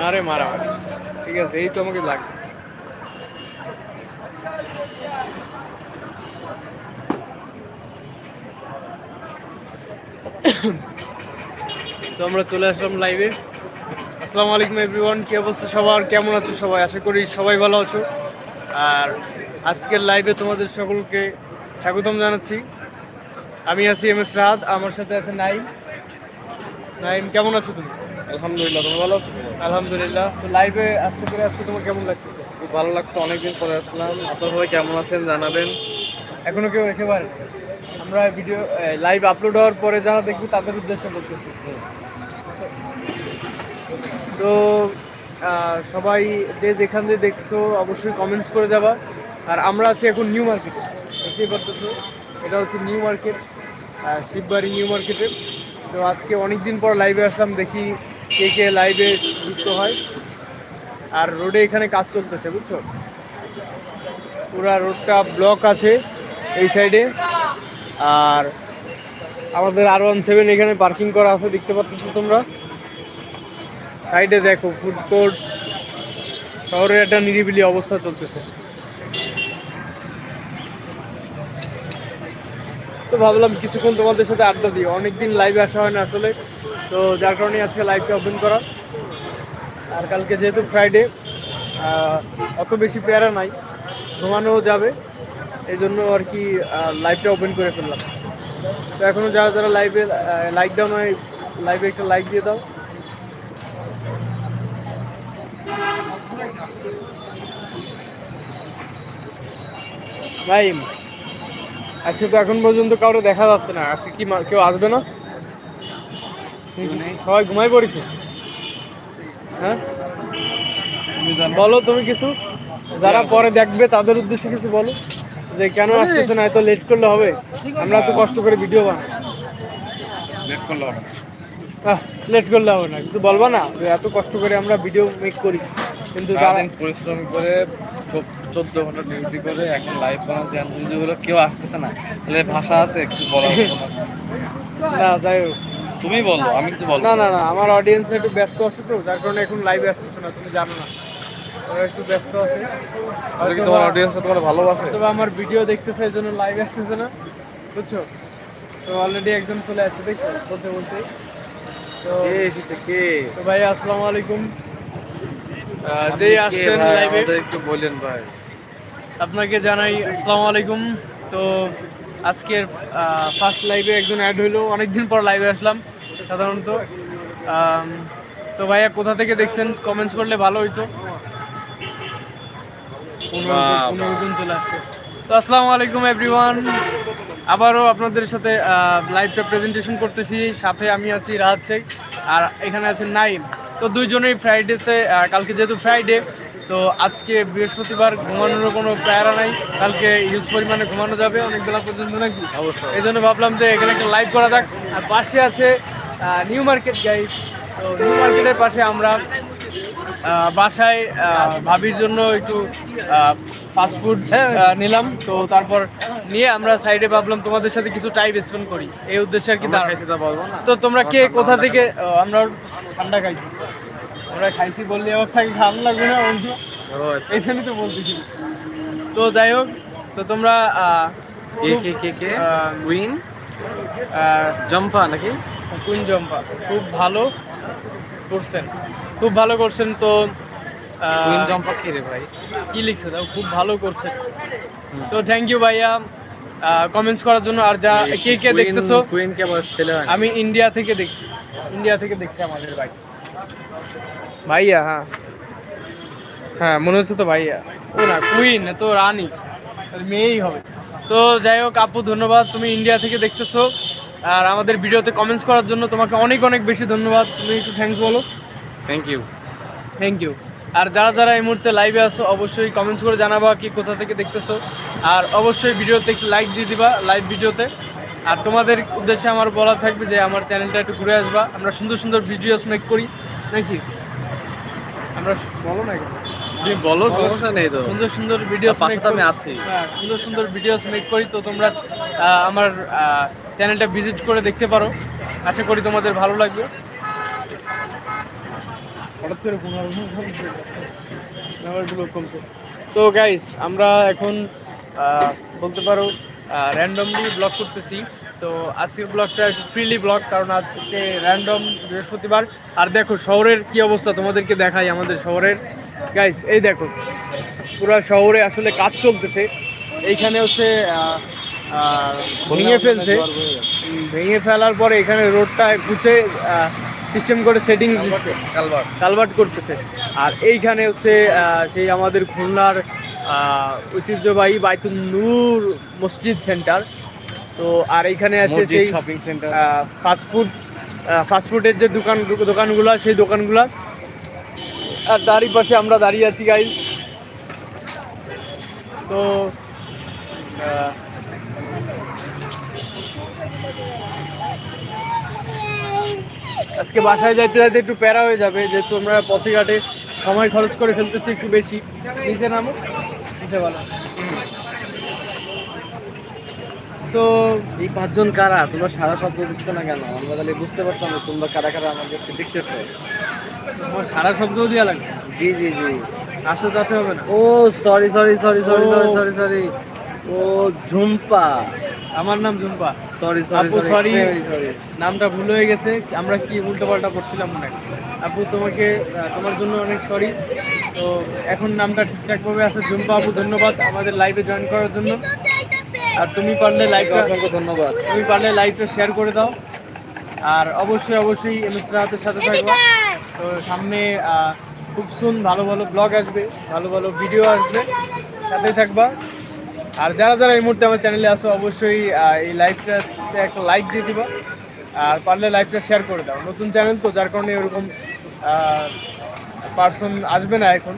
আরে মারা ঠিক আছে, এই তো আমাকে লাগবে। তো আমরা চলে আসলাম লাইভে আসসালামু আলাইকুম এভরিওয়ান কি অবস্থা সবার? কেমন আছো সবাই? আশা করি সবাই ভালো আছো। আর আজকের লাইভে তোমাদের সকলকে স্বাগতম জানাচ্ছি। আমি আছি এম এস রাত আমার সাথে আছে নাইম। নাইম, কেমন আছো তুমি? আলহামদুলিল্লাহ তুমি ভালো আছো? আলহামদুলিল্লাহ। তো লাইভে আসতে করে আজকে তোমার কেমন লাগতেছে খুব ভালো লাগতো অনেকদিন পরে আসলাম। আপনার সবাই কেমন আছেন জানাবেন। এখনও কেউ এসে পারে আমরা ভিডিও লাইভ আপলোড হওয়ার পরে যারা দেখব তাদের উদ্দেশ্যে বলতেছি। তো সবাই যে যেখান দিয়ে দেখছ অবশ্যই কমেন্টস করে যাবা। আর আমরা আছি এখন নিউ মার্কেটে দেখতেই পারতেছো এটা হচ্ছে নিউ মার্কেট শিববাড়ি নিউ মার্কেটে তো আজকে অনেক দিন পর লাইভে আসলাম দেখি কে কে লাইভে যুক্ত হয়। আর রোডে এখানে কাজ চলতেছে, বুঝছ? পুরা রোডটা ব্লক আছে এই সাইডে আর আমাদের আর ওয়ান সেভেন এখানে পার্কিং করা আছে, দেখতে পাচ্ছ তোমরা? সাইডে দেখো ফুড কোর্ট শহরের একটা নিরিবিলি অবস্থা চলতেছে। তো ভাবলাম কিছুক্ষণ তোমাদের সাথে আড্ডা দিই। অনেকদিন লাইভে আসা হয় না আসলে। তো যার কারণে আজকে লাইভটা ওপেন করা। আর কালকে যেহেতু ফ্রাইডে অত বেশি প্যারা নাই, ঘুমানোও যাবে, এই জন্য আর কি লাইভটা ওপেন করে ফেললাম। তো এখনও যারা যারা লাইভে লাইক দাও নয় লাইভে একটা লাইক দিয়ে দাও। ভাই, আজকে তো এখন পর্যন্ত কাউকে দেখা যাচ্ছে না, আজকে কি কেউ আসবে না? সবাই ঘুমাই পড়েছে। হ্যাঁ? বলো তুমি কিছু? যারা পরে দেখবে তাদের উদ্দেশ্যে কিছু বলো। যে কেন আসতেছে না এত লেট করলে হবে? আমরা তো কষ্ট করে ভিডিও বানাই। লেট করলে হবে লেট করলে হবে না। কিন্তু বলবা না যে এত কষ্ট করে আমরা ভিডিও মেক করি। কিন্তু পরিশ্রম করে চোদ্দ ঘণ্টা ডিউটি করে এখন লাইভ বানাতে যদি কেউ আসতেছে না। তাহলে ভাষা আছে কিছু বলার। না যাই হোক। তুমি বলো আমি কিছু বলব। না না না আমার অডিয়েন্স একটু ব্যস্ত আছে তো যার কারণে এখন লাইভে আসতেছে না তুমি জানো না। ওরা একটু ব্যস্ত আছে। কি তোমার অডিয়েন্স তোমার ভালোবাসে? তবে আমার ভিডিও দেখতেছে এই জন্য লাইভ আসতেছে না বুঝছ? তো অলরেডি একজন চলে আসছে দেখছ? বলতে বলতে। তো কে এসেছে? কে? তো ভাই আসসালামু আলাইকুম। যেই আসছেন লাইভে একটু বললেন ভাই। আপনাকে জানাই আসসালামু আলাইকুম। তো আজকের ফার্স্ট লাইভে একজন অ্যাড হইল অনেকদিন পর লাইভে আসলাম। সাধারণত। তো ভাইয়া কোথা থেকে দেখছেন? কমেন্টস করলে ভালো হইতো। পনেরো চলে আসছে। তো আসসালামু আলাইকুম এভরিওয়ান আবারও আপনাদের সাথে লাইভটা প্রেজেন্টেশন করতেছি। সাথে আমি আছি রাহাত শেখ আর এখানে আছে নাইম। তো দুইজনেই ফ্রাইডেতে কালকে যেহেতু ফ্রাইডে তো আজকে বৃহস্পতিবার ঘুমানোরও কোনো প্যারা নাই। কালকে ইউজ পরিমাণে ঘুমানো যাবে অনেক বেলা পর্যন্ত নাকি? অবশ্যই। এই জন্য ভাবলাম যে এখানে একটা লাইভ করা যাক। আর পাশে আছে নিউ মার্কেট গাইস তো নিউ মার্কেটের পাশে আমরা বাসায় ভাবির জন্য একটু ফাস্টফুড নিলাম। তো তারপর নিয়ে আমরা সাইডে ভাবলাম তোমাদের সাথে কিছু টাইম স্পেন্ড করি। এই উদ্দেশ্যে আর কি আমরা তা তোমরা কে কোথা থেকে? আমরা ঠান্ডা খাইছি। আমরা খাইছি বললে আবার থাকি খান লাগবে না অন্য আচ্ছা। এই জন্যই তো বলতেছি। তো যাই হোক তো তোমরা কে কে কে কে? উইন? জম্পা নাকি? কুন জম্পা খুব ভালো করছেন। খুব ভালো করছেন তো আহ, কুইন জম্পা রে ভাই? কি লিখছে তাও? খুব ভালো করছেন। তো থ্যাংক ইউ ভাইয়া কমেন্টস করার জন্য। আর যা কে কে দেখতেছো? কুইন কে ছেলে আমি ইন্ডিয়া থেকে দেখছি। ইন্ডিয়া থেকে দেখছি আমাদের ভাই। ভাইয়া হ্যাঁ। হ্যাঁ মনে হচ্ছে তো ভাইয়া। ও না কুইন তো রানী। মেয়েই হবে। তো যাই হোক আপু ধন্যবাদ। তুমি ইন্ডিয়া থেকে দেখতেছো। আর আমাদের ভিডিওতে কমেন্টস করার জন্য তোমাকে অনেক অনেক বেশি ধন্যবাদ। তুমি একটু থ্যাঙ্কস বলো। থ্যাংক ইউ থ্যাংক ইউ আর যারা যারা এই মুহূর্তে লাইভে আসো অবশ্যই কমেন্টস করে জানাবা কি কোথা থেকে দেখতেছো। আর অবশ্যই ভিডিওতে একটু লাইক দিয়ে দিবা লাইভ ভিডিওতে। আর তোমাদের উদ্দেশ্যে আমার বলা থাকবে যে আমার চ্যানেলটা একটু ঘুরে আসবা। আমরা সুন্দর সুন্দর ভিডিওস মেক করি নাকি? আমরা বলো না তুমি বলো সমস্যা নেই তো। সুন্দর সুন্দর ভিডিওস আমি আছি। হ্যাঁ সুন্দর সুন্দর ভিডিওস মেক করি। তো তোমরা আমার চ্যানেলটা ভিজিট করে দেখতে পারো। আশা করি তোমাদের ভালো লাগবে। হঠাৎ করে পনেরো নাম্বারগুলো কমছে। তো গাইস আমরা এখন বলতে পারো র্যান্ডমলি ব্লগ করতেছি। তো আজকের ব্লগটা একটু ফ্রিলি ব্লগ কারণ আজকে র্যান্ডম বৃহস্পতিবার। আর দেখো শহরের কি অবস্থা তোমাদেরকে দেখাই আমাদের শহরের। গাইস এই দেখো পুরো শহরে আসলে কাজ চলতেছে। এইখানে হচ্ছে ভেঙে ফেলছে। ভেঙে ফেলার পরে এখানে রোডটা গুছে সিস্টেম করে সেটিং কালভার্ট। করতেছে। আর এইখানে হচ্ছে সেই আমাদের খুলনার ঐতিহ্যবাহী বাইতুল নূর মসজিদ সেন্টার তো আর এইখানে আছে সেই শপিং সেন্টার ফাস্টফুড ফাস্টফুডের যে দোকান দোকানগুলো সেই দোকানগুলো। আর তারই পাশে আমরা দাঁড়িয়ে আছি গাইজ তো আজকে বাসায় যাইতে যাইতে একটু প্যারা হয়ে যাবে যেহেতু আমরা পথে ঘাটে সময় খরচ করে ফেলতেছি একটু বেশি। নিচে নামো নিচে বলো। তো এই পাঁচজন কারা? তোমরা সারা শব্দ দিচ্ছ না কেন? আমরা তাহলে বুঝতে পারতাম না তোমরা কারা কারা আমাদেরকে দেখতেছো। তোমার সারা শব্দও দেওয়া লাগবে জি জি জি। আসতে তাতে হবে না। ও sorry sorry sorry sorry sorry sorry sorry ও ঝুম্পা। আমার নাম ঝুম্পা। সরি সরি আপু. সরি নামটা ভুল হয়ে গেছে আমরা কি উল্টো পাল্টা করছিলাম মনে হয়। আপু তোমাকে তোমার জন্য অনেক সরি তো এখন নামটা ঠিকঠাকভাবে আছে। ঝুম্পা আপু ধন্যবাদ আমাদের লাইভে জয়েন করার জন্য। আর তুমি পারলে লাইভটা অসংখ্য ধন্যবাদ। তুমি পারলে লাইভটা শেয়ার করে দাও। আর অবশ্যই অবশ্যই এম এস রাহাতের সাথে থাকবা। তো সামনে খুব সুন ভালো ভালো ব্লগ আসবে ভালো ভালো ভিডিও আসবে। সাথেই থাকবা। আর যারা যারা এই মুহূর্তে আমার চ্যানেলে আসো অবশ্যই এই লাইভটাতে একটা লাইক দিয়ে দিবা। আর পারলে লাইভটা শেয়ার করে দাও। নতুন চ্যানেল তো যার কারণে এরকম পার্সন আসবে না এখন।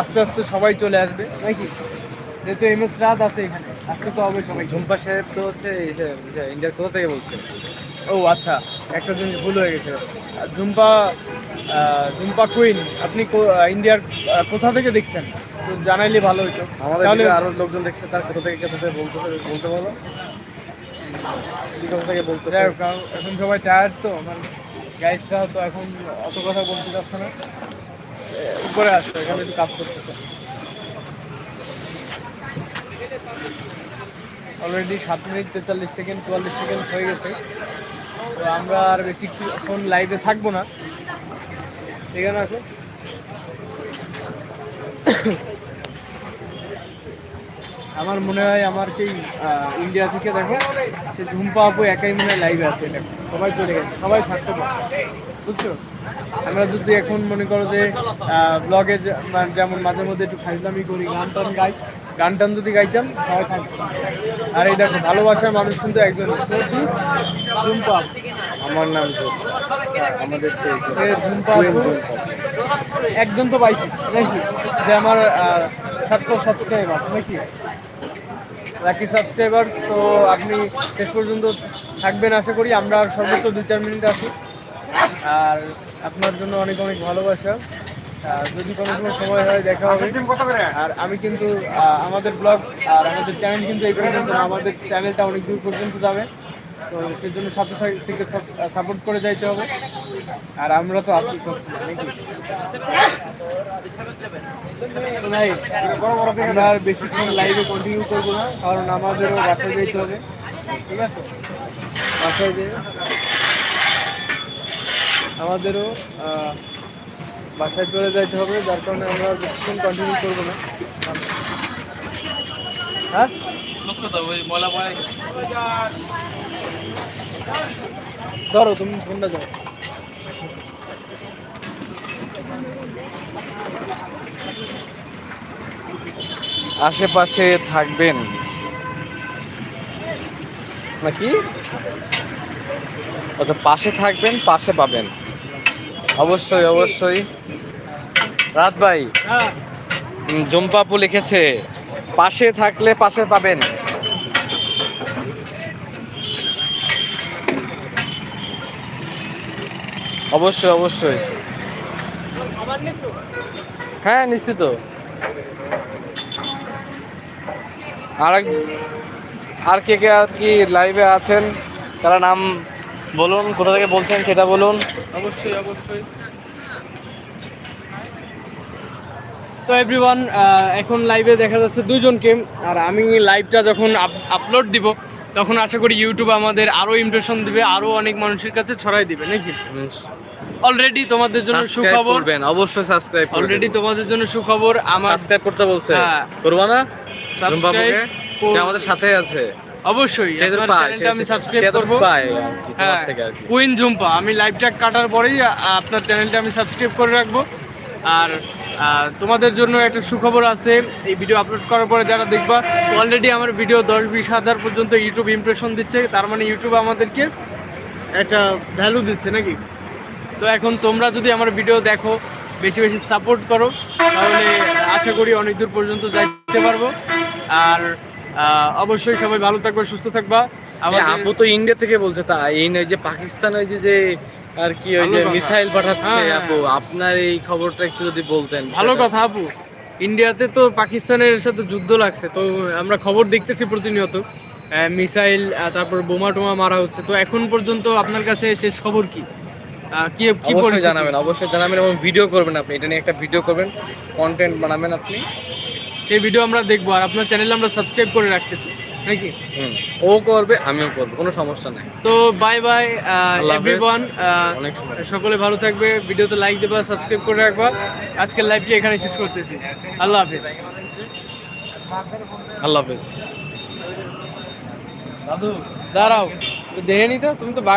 আস্তে আস্তে সবাই চলে আসবে। নাকি? যেহেতু এম এস রাত আছে এখানে আসতে তো হবে সবাই। ঝুম্পা সাহেব তো হচ্ছে এই যে যে ইন্ডিয়ার কোথা থেকে বলছে ও আচ্ছা। একটা জিনিস ভুল হয়ে গেছে। আর ঝুম্পা ঝুম্পা কুইন আপনি কো- ইন্ডিয়ার কোথা থেকে দেখছেন? তো জানাইলে ভালো হতো আমাদের তাহলে আরও লোকজন দেখছে তার কোথা থেকে কোথা থেকে বলতে বলতে বলো কোথা থেকে বলতে যাই হোক, এখন সবাই টায়ার্ড তো আমার গাইডটা তো এখন অত কথা বলতে চাচ্ছে না। উপরে আসছে এখানে একটু কাজ করতেছে। অলরেডি সাত মিনিট তেতাল্লিশ সেকেন্ড চুয়াল্লিশ সেকেন্ড হয়ে গেছে। তো আমরা আর বেশি এখন লাইভে থাকব না। এখানে আছে? আমার মনে হয় আমার সেই ইন্ডিয়া থেকে দেখো, সে ঝুম্পা আপু একাই মনে হয় লাইভে আছে সবাই চলে গেছে, সবাই থাকতে পারে। বুঝছ? আমরা যদি এখন মনে করো যে ব্লগে যেমন মাঝে মধ্যে একটু ফাইজলামি করি, গান টান গাই, গান টান যদি গাইতাম, সবাই থাকতো। আর এই দেখো, ভালোবাসার মানুষ কিন্তু একজন ঝুম্পা আমার নাম আমাদের সেই এ ঝুম্পা আপু একজন তো পাইছি নাকি যে আমার ছাত্র সাবস্ক্রাইবার নাকি লাকি সাবস্ক্রাইবার তো আপনি শেষ পর্যন্ত থাকবেন আশা করি আমরা সর্বোচ্চ দু চার মিনিট আছি। আর আপনার জন্য অনেক অনেক ভালোবাসা। আর যদি কোনো সময় সময় হয় দেখা হবে। আর আমি কিন্তু আমাদের ব্লগ আর আমাদের চ্যানেল কিন্তু এই পর্যন্ত আমাদের চ্যানেলটা অনেক দূর পর্যন্ত যাবে। তো সেই জন্য থেকে সাপোর্ট করে যাইতে হবে। আর আমরা তো আছি নাই আমরা আর বেশিক্ষণ লাইভে কন্টিনিউ করব না, কারণ আমাদেরও বাসায় যেতে হবে। ঠিক আছে? বাসায় যেয়ে আমাদেরও বাসায় চলে যাইতে হবে, যার কারণে আমরা বেশিক্ষণ কন্টিনিউ করব না। হ্যাঁ? ধরো তুমি ফোনটা ধরো। আশেপাশে থাকবেন। নাকি আচ্ছা পাশে থাকবেন পাশে পাবেন। অবশ্যই অবশ্যই। রাত ভাই হ্যাঁ। জম্পাপু লিখেছে পাশে থাকলে পাশে পাবেন। অবশ্যই অবশ্যই। হ্যাঁ নিশ্চিত। আর আর কে কে আর কি লাইভে আছেন তারা নাম বলুন কোথা থেকে বলছেন সেটা বলুন। অবশ্যই অবশ্যই। তো এভরিওয়ান এখন লাইভে দেখা যাচ্ছে দুজনকে আর আমি লাইভটা যখন আপলোড দিব তখন আশা করি ইউটিউব আমাদের আরও ইমপ্রেশন দিবে আরও অনেক মানুষের কাছে ছড়াই দিবে নাকি? অলরেডি তোমাদের জন্য সুখবর। করবেন অবশ্যই সাবস্ক্রাইব অলরেডি তোমাদের জন্য সুখবর আমার সাবস্ক্রাইব করতে বলছে। হ্যাঁ। করবা না? সাবস্ক্রাইব আমাদের সাথে আছে। অবশ্যই চ্যানেলটা আমি সাবস্ক্রাইব করব। হ্যাঁ। কুইন জুম্পা আমি লাইভ লাইভটা কাটার পরেই আপনার চ্যানেলটা আমি সাবস্ক্রাইব করে রাখব। আর তোমাদের জন্য একটা সুখবর আছে এই ভিডিও আপলোড করার পরে যারা দেখবা অলরেডি আমার ভিডিও দশ বিশ হাজার পর্যন্ত ইউটিউব ইমপ্রেশন দিচ্ছে তার মানে ইউটিউব আমাদেরকে একটা ভ্যালু দিচ্ছে নাকি? তো এখন তোমরা যদি আমার ভিডিও দেখো বেশি বেশি সাপোর্ট করো তাহলে আশা করি অনেক দূর পর্যন্ত যাইতে পারব। আর অবশ্যই সবাই ভালো থাকবে সুস্থ থাকবা। এই আমাদের আপু তো ইন্ডিয়া থেকে বলছে তা এই নয় যে পাকিস্তান ওই যে যে আর কি ওই যে মিসাইল পাঠাচ্ছে হ্যাঁ, হ্যাঁ। আপু আপনার এই খবরটা একটু যদি বলতেন ভালো কথা আপু। ইন্ডিয়াতে তো পাকিস্তানের সাথে যুদ্ধ লাগছে তো আমরা খবর দেখতেছি প্রতিনিয়ত। মিসাইল তারপর বোমা টোমা মারা হচ্ছে তো এখন পর্যন্ত আপনার কাছে শেষ খবর কি? কি কি অবশ্যই? জানাবেন অবশ্যই জানাবেন এবং ভিডিও করবেন আপনি। এটা নিয়ে একটা ভিডিও করবেন কন্টেন্ট বানাবেন আপনি। সেই ভিডিও আমরা দেখব আর আপনার চ্যানেলে আমরা সাবস্ক্রাইব করে রাখতেছি নাকি? ও করবে আমিও করব কোনো সমস্যা নাই। তো বাই বাই এভরিওয়ান সকলে ভালো থাকবে ভিডিওতে লাইক দেবা সাবস্ক্রাইব করে রাখবা। আজকের লাইভটি এখানে শেষ করতেছি। আল্লাহ হাফিজ। আল্লাহ হাফেজ। দাঁড়াও তো দেখে নি তো তুমি তো